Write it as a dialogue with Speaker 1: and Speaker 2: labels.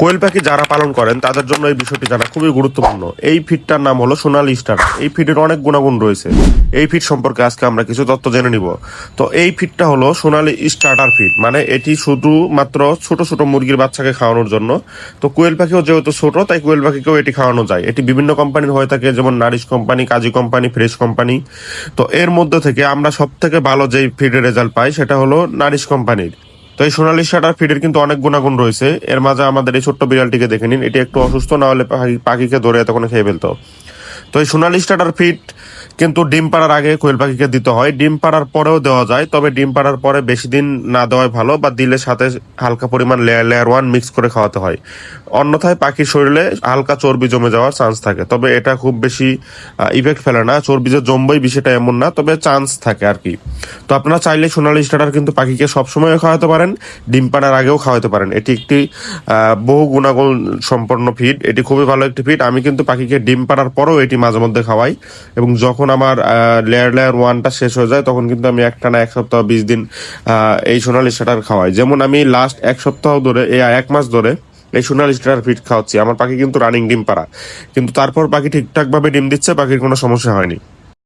Speaker 1: কোয়েল পাখি যারা পালন করেন, তাদের জন্য এই বিষয়টি জানা খুবই গুরুত্বপূর্ণ। এই ফিডটার নাম হলো সোনালি স্টার। এই ফিডের অনেক গুণাগুণ রয়েছে। এই ফিড সম্পর্কে আজকে আমরা কিছু তথ্য জেনে নিব। তো এই ফিডটা হলো সোনালি স্টার্টার ফিড মানে এটি শুধু মাত্র ছোট ছোট মুরগির বাচ্চাকে খাওয়ানোর জন্য। তো কোয়েল পাখিও যেহেতু ছোট, তাই কোয়েল পাখিকেও এটি খাওয়ানো যায়। এটি বিভিন্ন কোম্পানির হয়ে থাকে, যেমন Nourish company, Kazi company, Fresh company. তো এর মধ্যে থেকে আমরা সব থেকে ভালো যেই ফিডের রেজাল্ট পাই, সেটা হলো নারিশ কোম্পানির। তো এই সোনালি শাটার ফিডের কিন্তু অনেক গুণাগুণ রয়েছে। এর মাঝে আমাদের এই ছোট্ট বিড়ালটিকে দেখে নিন। এটি একটু অসুস্থ, না হলে পাখি- পাখিকে ধরে এতক্ষণে খেয়ে ফেলতো। তো এই সোনালি স্টার্টার ফিট কিন্তু ডিম পাড়ার আগে কোয়েল পাখিকে দিতে হয়। ডিম পাড়ার পরেও দেওয়া যায়, তবে ডিম পাড়ার পরে বেশি দিন না দেওয়াই ভালো বা দিলে সাথে হালকা পরিমাণ লেয়ার লেয়ার ওয়ান মিক্স করে খাওয়াতে হয়। অন্যথায় পাখির শরীরে হালকা চর্বি জমে যাওয়ার চান্স থাকে, তবে এটা খুব বেশি ইফেক্ট ফেলে না। চর্বি যে জমবেই, বিষয়টা এমন না, তবে চান্স থাকে আর কি। তো আপনারা চাইলে সোনালি স্টার্টার কিন্তু পাখিকে সবসময় খাওয়াতে পারেন, ডিম পাড়ার আগেও খাওয়াতে পারেন। এটি একটি বহু গুণাগুণ সম্পন্ন ফিড এটি খুবই ভালো একটি ফিড আমি কিন্তু পাখিকে ডিম পাড়ার পরেও এটি মাঝে মধ্যে খাওয়াই। এবং যখন আমার লেয়ার লেয়ার ওয়ানটা শেষ হয়ে যায়, তখন কিন্তু আমি একটা না এক সপ্তাহ, বিশ দিন এই সোনালি স্টার খাওয়াই। যেমন আমি লাস্ট এক সপ্তাহ ধরে, এই এক মাস ধরে এই সোনালি স্টার ফিট খাওয়াচ্ছি। আমার পাখি কিন্তু রানিং ডিম পাড়া। কিন্তু তারপর পাখি ঠিকঠাকভাবে ডিম দিচ্ছে, পাখির কোনো সমস্যা হয়নি।